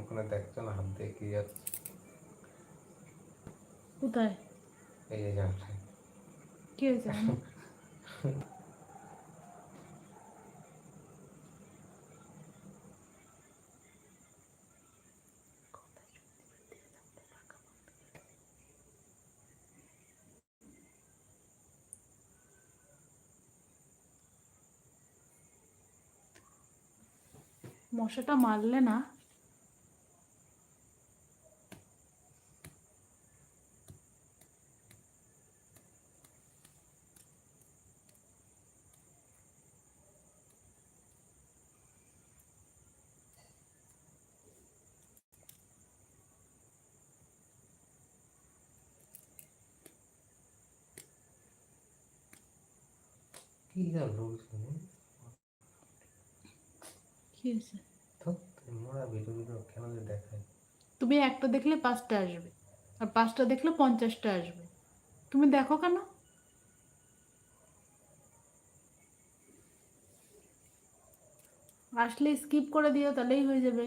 ওখানে দেখছ না হাত দিয়ে কি যাচ্ছে কোথায়? এই জায়গাটায় কি হয়েছে? মশাটা মারলে না। কি যা রোল কি হয়েছে? মোরা ভিডিও ভিডিও কেন দেখায়। তুমি একটা দেখলে পাঁচটা আসবে আর পাঁচটা দেখলে পঞ্চাশটা আসবে। তুমি দেখো কেন? আসলে স্কিপ করে দিও তাহলেই হয়ে যাবে।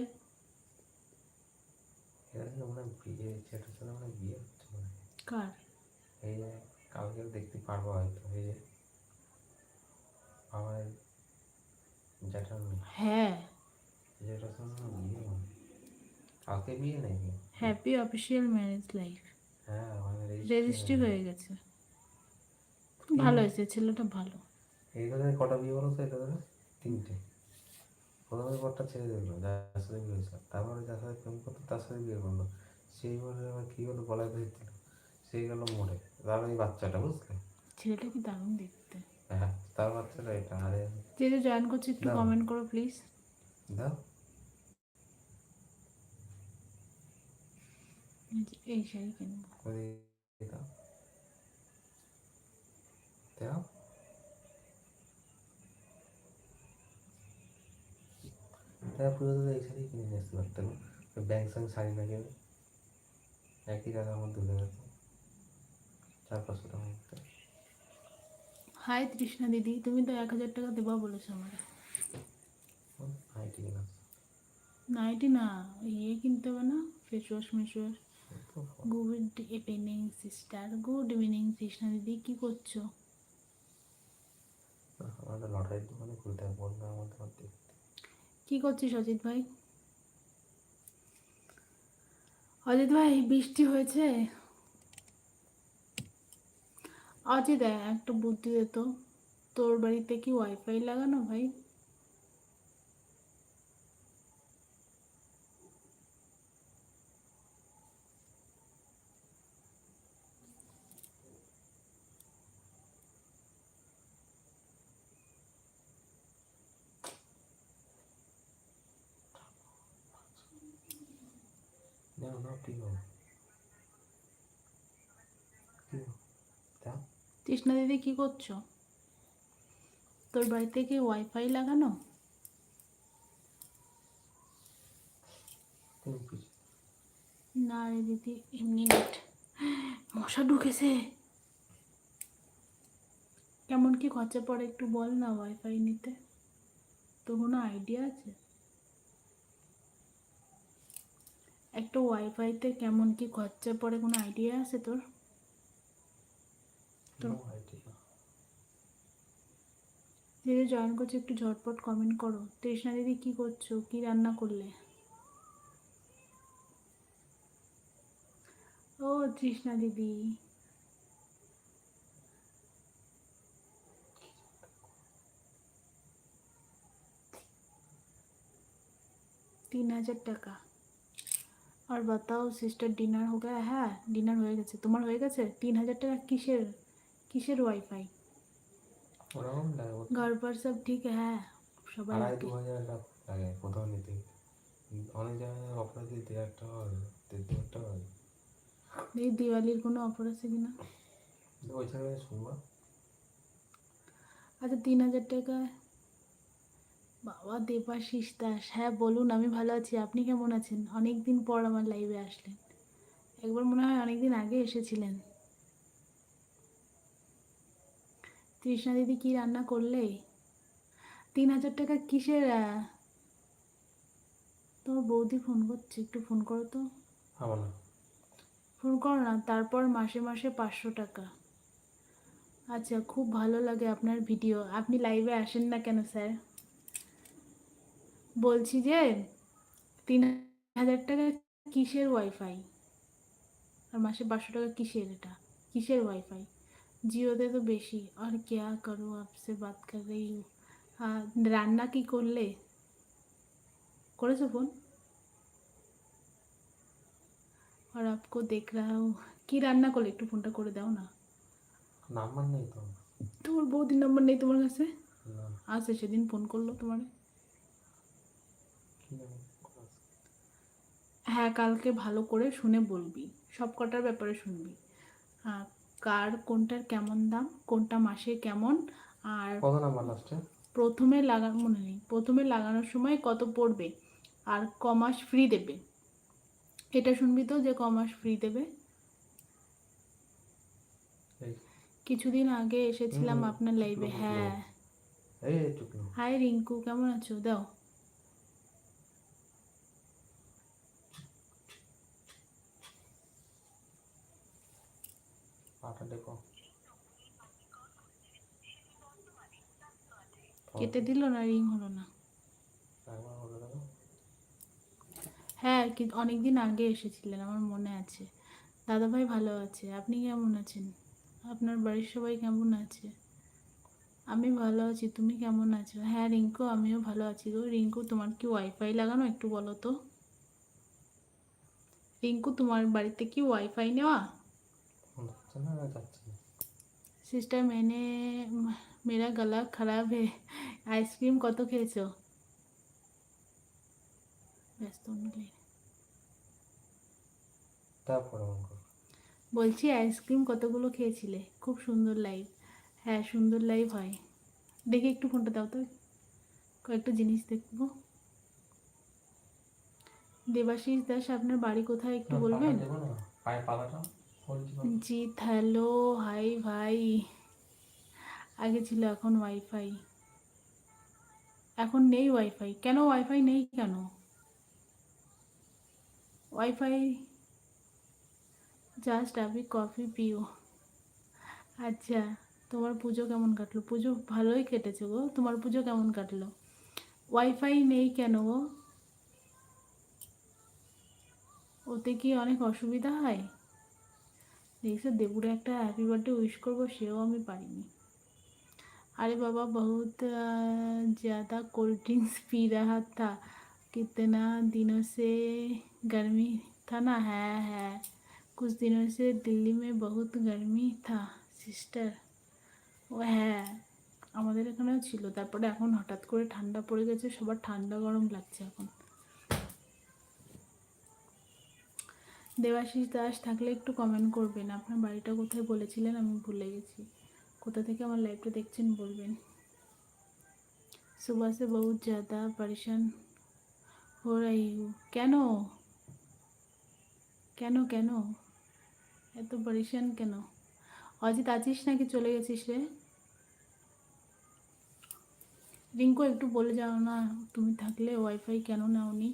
কার? এই কালকে দেখতে পারব হয়তো হয়ে এই আমার যেটা হ্যাঁ। যেটা সঙ্গে বিয়ে। কালকে বিয়ে নাকি হ্যাপি অফিসিয়াল ম্যারেজ লাইফ হ্যাঁ মানে রেজিস্ট্রি হয়ে গেছে। ভালো হয়েছে ছেলেটা ভালো। এই ধরে কটা বিয়ে বলো তো এটা ধরে তিনটে। প্রথমে পরটা ছেড়ে দিল যার সাথে বিয়ে হয়েছিল তারপরে যার সাথে প্রেম করতো তার সাথে বিয়ে করল। সেই বলে আবার কী হলো গলায় ধরে দিল। সেই গেল মরে তার ওই বাচ্চাটা বুঝলে? ছেলেটা কি দারুণ দেখতে। হ্যাঁ। তার বাচ্চাটা এটা আরে। যে যে জয়েন করছে একটু কমেন্ট করো প্লিজ দাও। এই শাড়ি কিনবো। ওই দাও। দাও। তারা পুরো তো এই শাড়ি কিনে নিয়ে আসতে পারতো ব্যাংক স্যাং শাড়ি না কিনে একই টাকার আমার হয়ে গেছে চার পাঁচশো টাকা। হাই তৃষ্ণা দিদি তুমি তো এক হাজার টাকা দেবা বলেছ আমার আছে নাইটি না ইয়ে কিনতে হবে না face wash mess wash good evening sister good evening Trishna দিদি কি করছ? আমাদের লটারির দোকানে খুলতে হবে আমাদের মধ্যে কি করছিস অজিত ভাই? অজিত ভাই বৃষ্টি হয়েছে? অজিত একটা বুদ্ধি দে তোর বাড়িতে কি ওয়াইফাই লাগানো ভাই? হবে কি গো? দাও তৃষ্ণা দিদি কী করছ? তোর বাড়িতে কি ওয়াইফাই লাগানো? না রে দিদি এমনি নেট। মশা ঢুকেছে। কেমন কি খরচা পড়ে একটু বল না ওয়াইফাই নিতে। তো কোনো আইডিয়া আছে? একটা ওয়াইফাইতে কেমন কি খরচা পড়ে কোনো আইডিয়া আছে তোর? তো। জয়েন করছে একটু ঝটপট কমেন্ট করো। তৃষ্ণা দিদি কি করছ? কি রান্না করলে? ও তৃষ্ণা দিদি। তিন হাজার টাকা। আর বাতাও সিস্টার ডিনার হয়ে গেছে হ্যাঁ ডিনার হয়ে গেছে। তোমার হয়ে গেছে? তিন হাজার টাকা কিসের? কিসের ওয়াইফাই ওরকম ঘর পর সব ঠিক হ্যাঁ সবাই আড়াই দু হাজার লাগে কোথাও নিতে। অনেক জায়গায় অফার আছে দেড় টাকা হয় দেড় দেড় টাকা হয়। এই দিওয়ালির কোনো অফার আছে কিনা? ওই জায়গায় শুনবা। আচ্ছা তিন হাজার টাকা। বাবা দেবাশিস দাস হ্যাঁ বলুন আমি ভালো আছি। আপনি কেমন আছেন? অনেকদিন পর আমার লাইভে আসলেন। একবার মনে হয় অনেকদিন আগে এসেছিলেন। তৃষ্ণা দিদি কি রান্না করলে? তিন হাজার টাকা কিসের আহ, তো বৌদি ফোন করছে একটু ফোন করো তো। আমার না। ফোন করো না তারপর মাসে মাসে পাঁচশো টাকা। আচ্ছা খুব ভালো লাগে আপনার ভিডিও। আপনি লাইভে আসেন না কেন স্যার? বলছি যে তিন হাজার টাকা কিসের ওয়াইফাই আর মাসে পাঁচশো টাকা কিসের এটা? কিসের ওয়াইফাই জিওতে তো বেশি আর কেয়া করো আপসে বাত কর রান্না কি করলে করেছ ফোন আর আপকো দেখ রাহা কি রান্না করলে একটু ফোনটা করে দাও না নাম্বার নেই তো তোর বৌদির নাম্বার নেই তোমার কাছে আছে সেদিন ফোন করল তোমার হ্যাঁ কালকে ভালো করে শুনে বলবি সব কটার ব্যাপারে শুনবি কার কোনটার কেমন দাম কোনটা মাসে কেমন আর কত নাম্বার লাস্টে প্রথমে লাগানো মনে নেই প্রথমে লাগানোর সময় কত পড়বে আর ক মাস ফ্রি দেবে। এটা শুনবি তো যে ক মাস ফ্রি দেবে? কিছুদিন আগে এসেছিলাম আপনার লাইভে হ্যাঁ। হাই রিঙ্কু কেমন আছো? দাও পাটা দেখো কেটে দিল না রিং হলো না। হ্যাঁ কি অনেক দিন আগে এসেছিলেন আমার মনে আছে। দাদাভাই ভালো আছে আপনি কেমন আছেন? আপনার বাড়ির সবাই কেমন আছে? আমি ভালো আছি তুমি কেমন আছো? হ্যাঁ রিঙ্কু আমিও ভালো আছি গো। রিঙ্কু তোমার কি ওয়াইফাই লাগানো একটু বলো তো? রিঙ্কু তোমার বাড়িতে কি ওয়াইফাই নেওয়া? সিস্টার मैंने মেরা গলা খারাপ হে আইসক্রিম কত খেয়েছো বলছি আইসক্রিম কতগুলো খেয়েছিলে খুব সুন্দর লাইভ হ্যাঁ সুন্দর লাইভ হয় দেখে একটু ফোনটা দাও তো কয়েকটা জিনিস দেখব দেবাশিস দাস আপনার বাড়ি কোথায় একটু বলবেন জি হ্যালো হাই ভাই আগে ছিল এখন ওয়াইফাই এখন নেই ওয়াইফাই কেন ওয়াইফাই নেই কেন? ওয়াইফাই জাস্ট আমি কফি পিও। আচ্ছা তোমার পুজো কেমন কাটলো? পুজো ভালোই কেটেছে গো। তোমার পুজো কেমন কাটলো? ওয়াইফাই নেই কেন গো? ওতে কি অনেক অসুবিধা হয়? দেখছ, দেবুরে একটা হ্যাপি বার্থডে উইশ করব, সেও আমি পারিনি। अरे बाबा बहुत अ, ज़्यादा कोल्ड ड्रिंक्स पी रहा था कितना दिनों से गर्मी था ना है है कुछ दिनों से दिल्ली में बहुत गर्मी था সিস্টার ও হ্যাঁ আমাদের এখানেও ছিল তারপরে এখন হঠাৎ করে ঠান্ডা পড়ে গেছে সবার ঠান্ডা গরম লাগছে এখন দেবাশিস দাস থাকলে একটু কমেন্ট করবেন আপনার বাড়িটা কোথায় বলেছিলেন আমি ভুলে গেছি কোথা থেকে আমার লাইভটা দেখছেন বলবেন सुबह से बहुत ज़्यादा परेशान हो रही हूँ কেন কেন কেন এত পরেশান কেন অজিত আছিস নাকি চলে গেছিস রে রিঙ্কু একটু বলে যাও না তুমি থাকলে ওয়াইফাই কেন নাওনি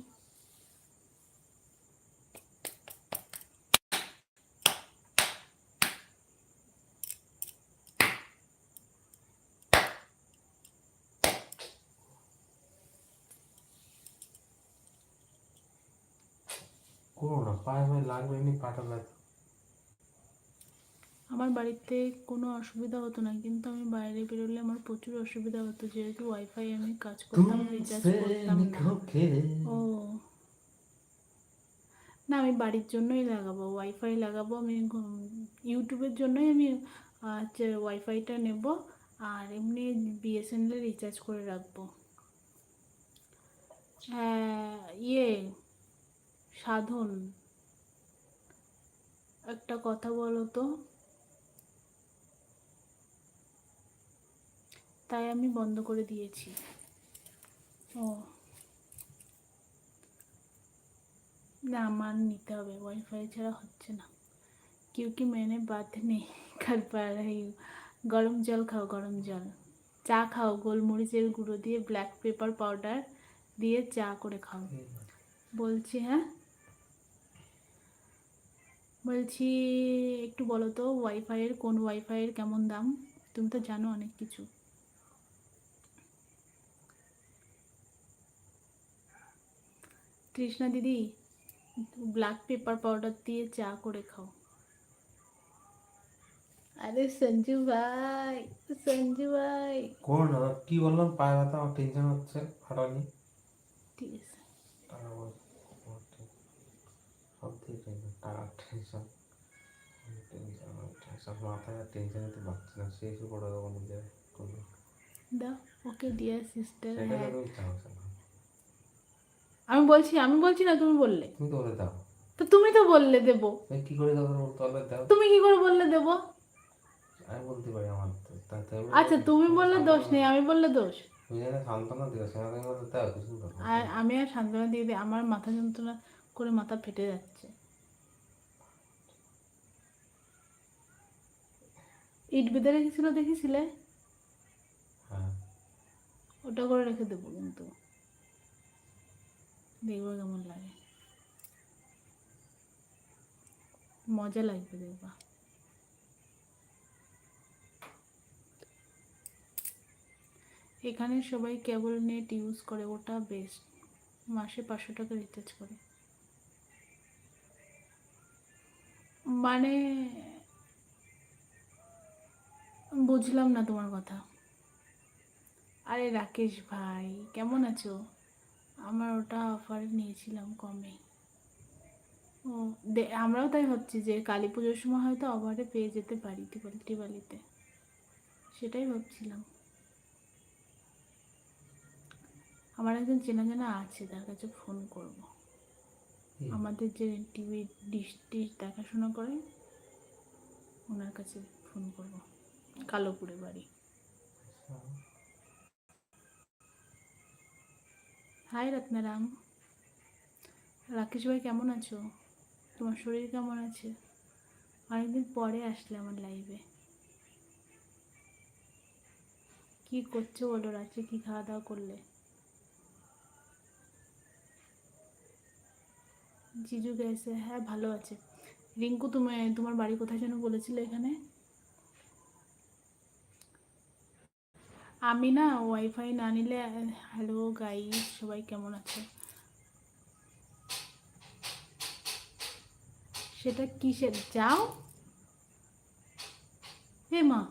করব না পায়ে ভাই লাগবে এমনি পাটা ব্যথা আমার বাড়িতে কোনো অসুবিধা হতো না কিন্তু আমি বাইরে বেরোলে আমার প্রচুর অসুবিধা হতো যেহেতু ওয়াইফাই আমি কাজ করতাম রিচার্জ করতাম ও। না আমি বাড়ির জন্যই লাগাবো ওয়াইফাই লাগাবো আমি ইউটিউবের জন্যই আমি হচ্ছে ওয়াইফাইটা নেব আর এমনি বিএসএনএল রিচার্জ করে রাখব। হ্যাঁ ইয়ে সাধন একটা কথা বলো তো তাই আমি বন্ধ করে দিয়েছি ও না আমার নিতে হবে ওয়াইফাই ছাড়া হচ্ছে না क्योंकि मैंने बात नहीं कर पा रही हूँ গরম জল খাও গরম জল চা খাও গোলমরিচের গুঁড়ো দিয়ে ব্ল্যাক পেপার পাউডার দিয়ে চা করে খাও বলছি হ্যাঁ বলছি একটু বলো তো ওয়াইফাইয়ের কোন ওয়াইফাইয়ের কেমন দাম? তুমি তো জানো অনেক কিছু। তৃষ্ণা দিদি ব্ল্যাক পেপার পাউডার দিয়ে চা করে খাও। আরে সঞ্জু ভাই সঞ্জু ভাই। কোন কি বললাম? পায়ে ব্যথা আমার টেনশন হচ্ছে ফাটানি ঠিক আছে টাকা পয়সা আমার টেন- সব টেনশন টেনশন মাথায় আর টেনশন নিতে পারছি না সেই সব করে দেবো নিজে দাও ওকে ডিয়ার সিস্টার আমি বলছি আমি বলছি না তুমি বললে। তুমি তো বলে দাও। তো তুমি তো বললে দেবো। কি করে দাও বলতে দাও। তুমি কি করে বললে দেবো? আমি বলতে পারি আমার আচ্ছা তুমি বললে দোষ নেই আমি বললে দোষ। আর আমি আর সান্ত্বনা দিয়ে দিই আমার মাথা যন্ত্রণা করে মাথা ফেটে যাচ্ছে। ইট বেঁধে রেখেছিল দেখেছিলে? হ্যাঁ। ওটা করে রেখে দেবো কিন্তু। দেখব কেমন লাগে। মজা লাগবে দেখবা। এখানে সবাই কেবল নেট ইউজ করে ওটা বেস্ট। মাসে পাঁচশো টাকা রিচার্জ করে। মানে বুঝলাম না তোমার কথা। আরে রাকেশ ভাই কেমন আছো? আমার ওটা অফারে নিয়েছিলাম কমে। ও দে- আমরাও তাই ভাবছি যে কালী পুজোর সময় হয়তো অফারে পেয়ে যেতে পারি দিওয়ালি টিওয়ালিতে সেটাই ভাবছিলাম। আমার একজন চেনা জানা আছে তার কাছে ফোন করব। আমাদের যে টিভি ডিশ টিশ দেখাশোনা করে ওনার কাছে ফোন করব। কালোপুরে বাড়ি। হাই রত্নারাম। রাকেশ ভাই, কেমন আছো? তোমার শরীর কেমন আছে? অনেকদিন পরে আসলে আমার লাইভে কি করছ বলো, রাত্রে কি খাওয়া দাওয়া করলে? জিজু গেছে হ্যাঁ ভালো আছে। রিঙ্কু, তুমি, তোমার বাড়ি কোথায় যেন বলেছিলে এখানে? আমি না ওয়াইফাই না নিলে, হ্যালো গাইস সবাই কেমন আছে? সেটা কিসের? যাও। হে মা।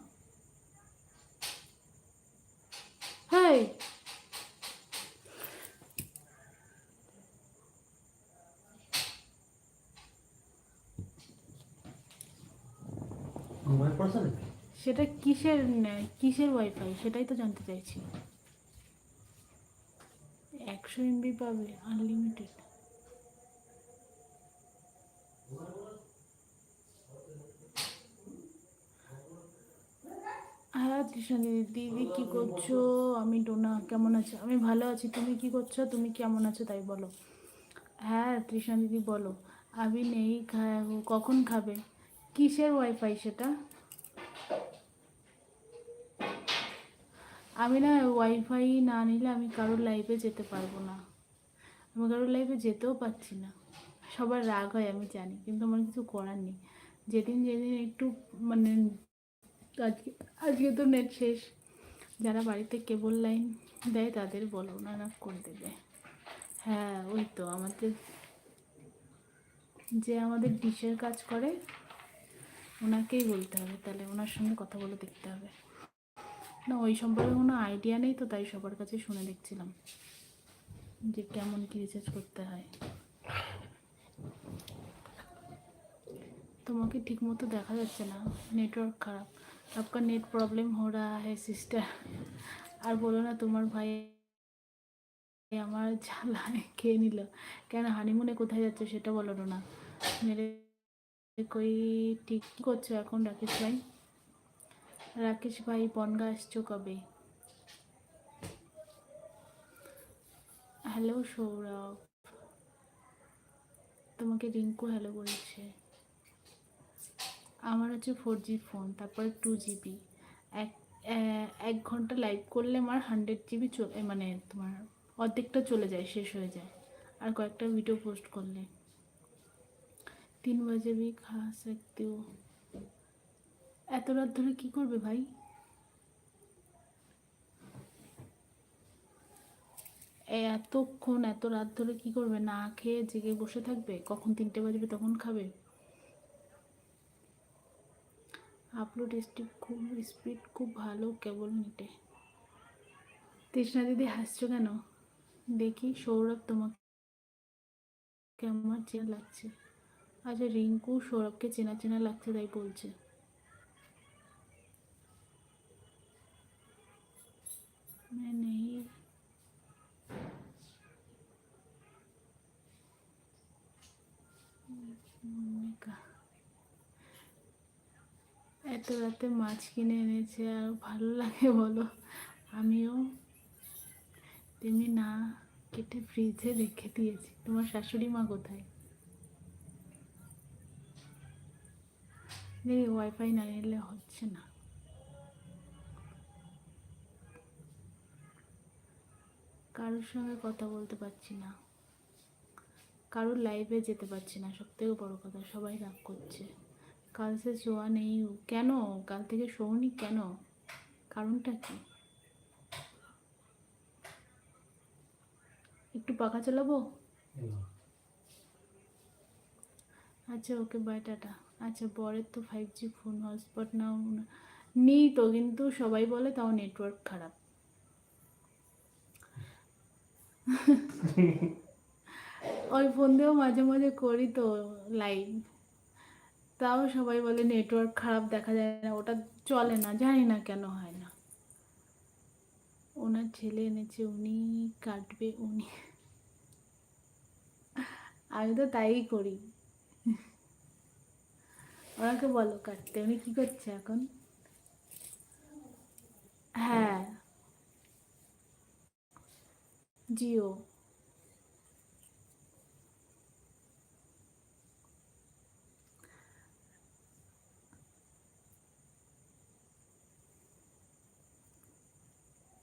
হেই। ঘুমায় পড়ছে নাকি? সেটা কিসের কিসের ওয়াইফাই সেটাই তো জানতে চাইছি। একশো এমবি পাবে আনলিমিটেড হ্যাঁ তৃষ্ণা দিদি দিদি কী করছ? আমি ডোনা, কেমন আছো? আমি ভালো আছি। তুমি কি করছ? তুমি কেমন আছো? তাই বলো। হ্যাঁ তৃষ্ণা দিদি বলো। আমি নেই খা- কখন খাবে? কিসের ওয়াইফাই সেটা? আমি না ওয়াইফাই না নিলে আমি কারোর লাইফে যেতে পারব না। আমি কারোর লাইফে যেতেও পারছি না। সবার রাগ হয়, আমি জানি, কিন্তু আমার কিছু করার নেই। যেদিন যেদিন একটু মানে আজকে আজকে তো নেট শেষ। যারা বাড়িতে কেবল লাইন দেয়, তাদের বলো ওনারা করে দেবে। হ্যাঁ ওই তো আমাদের যে আমাদের ডিশের কাজ করে, ওনাকেই বলতে হবে। তাহলে ওনার সঙ্গে কথা বলে দেখতে হবে। না, ওই সম্পর্কে কোনো আইডিয়া নেই তো, তাই সবার কাছে শুনে দেখছিলাম যে কেমন কী রিচার্জ করতে হয়। তোমাকে ঠিক মতো দেখা যাচ্ছে না নেটওয়ার্ক খারাপ। আপনার নেট প্রবলেম হো রা হ্যাঁ সিস্টার আর বলো না, তোমার ভাই আমার জ্বালায় খেয়ে নিল। কেন হানিমুনে কোথায় যাচ্ছে সেটা বলো না। মেরে কই ঠিক করছ এখন রাখিস ভাই? রাকেশ ভাই, বনগা আসছো কবে? হ্যালো সৌরভ। তোমাকে রিঙ্কু হ্যালো বলছে। আমার হচ্ছে ফোর জি ফোন তারপরে টু জিবি এক এক ঘণ্টা লাইভ করলে আমার হান্ড্রেড জিবি চলে মানে তোমার অর্ধেকটা চলে যায়, শেষ হয়ে যায়। আর কয়েকটা ভিডিও পোস্ট করলে। তিন বজে ভি খা সকতে এত রাত ধরে কি করবে ভাই? এতক্ষণ, এত রাত ধরে কি করবে? না খেয়ে জেগে বসে থাকবে? কখন তিনটে বাজবে তখন খাবে? আপলোড স্পিড খুব স্পিড খুব ভালো কেবল নেটে তৃষ্ণা দিদি হাসছো কেন? দেখি সৌরভ তোমাকে আমার চেনা লাগছে। আচ্ছা রিঙ্কু সৌরভকে চেনা চেনা লাগছে তাই বলছে। এত রাতে মাছ কিনে এনেছে আর ভালো লাগে বলো। আমিও তেমনি না কেটে ফ্রিজে রেখে দিয়েছি। তোমার শাশুড়ি মা কোথায়? নেই ওয়াইফাই না নিলে হচ্ছে না। কারোর সঙ্গে কথা বলতে পারছি না। কারোর লাইভে যেতে পারছি না সব থেকে বড়ো কথা, সবাই রাগ করছে। কাল সে শোয়া নেই। কেন? কাল থেকে শোনি কেন? কারণটা কি? একটু পাখা চালাবো? আচ্ছা ওকে বাই টাটা। আচ্ছা বরের তো ফাইভ জি ফোন হটস্পট নাও। না নেই তো কিন্তু সবাই বলে তাও নেটওয়ার্ক খারাপ। ওই ফোন দিয়েও মাঝে মাঝে করি তো লাইভ তাও সবাই বলে নেটওয়ার্ক খারাপ দেখা যায় না, ওটা চলে না, জানি না কেন হয় না। ওনার ছেলে এনেছে, উনি কাটবে, উনি। আমি তো তাই করি। ওনাকে বলো কাটতে, উনি কি করছে এখন? হ্যাঁ। জিও।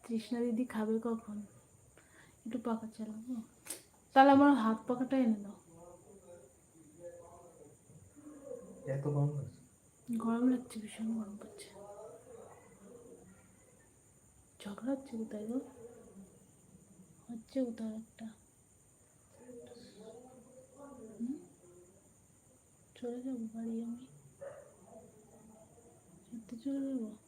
তৃষ্ণা দিদি খাবে কখন? একটু পাখা চালাবো। তাহলে আমার হাত পাখাটা এনে দাও। এত কম লাগছে? গরম লাগছে ভীষণ গরম পড়ছে। ঝগড়া হচ্ছে কোথায় গো? হচ্ছে কোথাও একটা? চলে যাব বাড়ি আমি? সত্যি চলে যাব?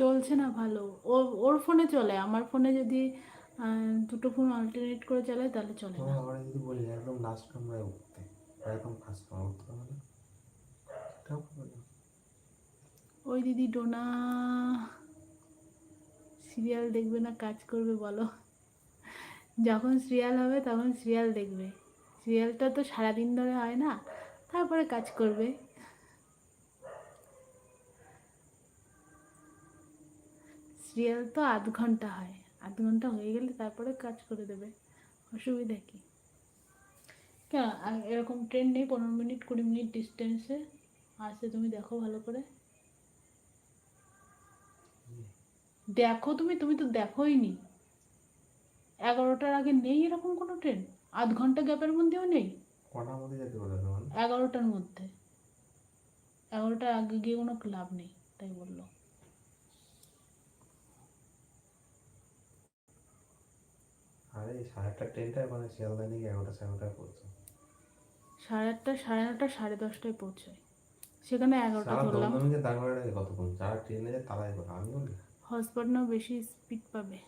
চলছে না ভালো। ওর ওর ফোনে চলে। আমার ফোনে যদি দুটো ফোন অল্টারনেট করে চালায় তাহলে চলে না। আবার যদি বলি একদম লাস্ট কামরায় উঠতে। একদম ফার্স্ট কামরা উঠতে পারবে না। এটাও পারবে না। ওই দিদি ডোনা সিরিয়াল দেখবে না কাজ করবে বলো। যখন সিরিয়াল হবে তখন সিরিয়াল দেখবে। সিরিয়ালটা তো সারাদিন ধরে হয় না তারপরে কাজ করবে। সিরিয়াল তো আধ ঘণ্টা হয়। আধ ঘণ্টা হয়ে গেলে তারপরে কাজ করে দেবে। অসুবিধা কি? কেন? এরকম ট্রেন নেই পনেরো মিনিট কুড়ি মিনিট ডিস্টেন্সে আসে তুমি দেখো ভালো করে। দেখো তুমি তুমি তো দেখোই নি। এগারোটার আগে নেই এরকম কোনো ট্রেন আধ ঘণ্টা গ্যাপের মধ্যেও নেই? কটার মধ্যে যেতে পারবে এগারোটার মধ্যে। এগারোটার আগে গিয়ে কোনো লাভ নেই তাই বলল। আরে সাড়ে মানে শিয়ালদা এগারোটা সাড়ে এগারোটায় সাড়ে আটটা সাড়ে নটা সাড়ে দশটায় পৌঁছায় সেখানে এগারোটা ধরলাম। দমদমিকে দাঁড় লাগে কতক্ষণ ট্রেনে তারাই করে আমি বলি হটস্পট নাও বেশি স্পিড পাবে।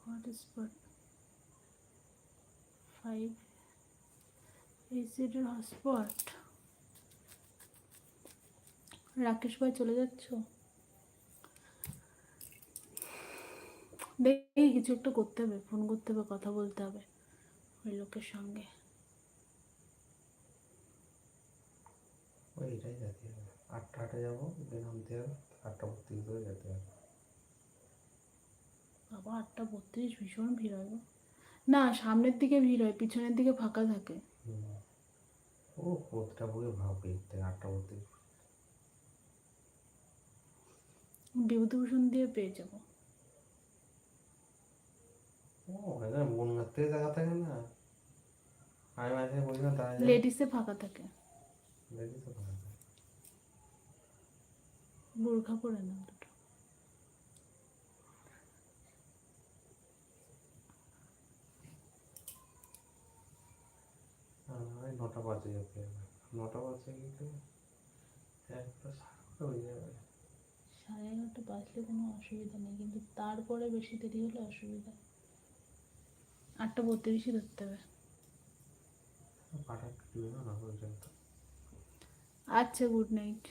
হটস্পট ফাইভ এসিডের হটস্পট রাকেশ ভাই চলে যাচ্ছ? দেখি কিছু একটা করতে হবে ফোন করতে হবে কথা বলতে হবে ওই লোকের সঙ্গে। ওই এটাই যেতে হবে। আটটা আটে যাব দিয়ে নামতে আটটা বত্রিশ ধরে যেতে হবে। বাবা আটটা বত্রিশ ভীষণ ভিড় হয় না সামনের দিকে ভিড় হয় পিছনের দিকে ফাঁকা থাকে। ও প্রতিটা বই ভাব থেকে আটটা বত্রিশ। বিভূতিভূষণ দিয়ে পেয়ে যাব ও এখানে বনগার থেকে জায়গা থাকে না আমি মাঝে বলছিলাম তাই লেডিসে ফাঁকা থাকে। বোরখা পরে না দুটো। ওই নটা বাজে যেতে হবে নটা বাজে গেলে একটা সাড়ে নটা হয়ে যাবে। সাড়ে এগারোটা বাজলে কোনো অসুবিধা নেই কিন্তু তারপরে বেশি দেরি হলে অসুবিধা। আটটা বত্রিশই ধরতে হবে। আচ্ছা গুড নাইট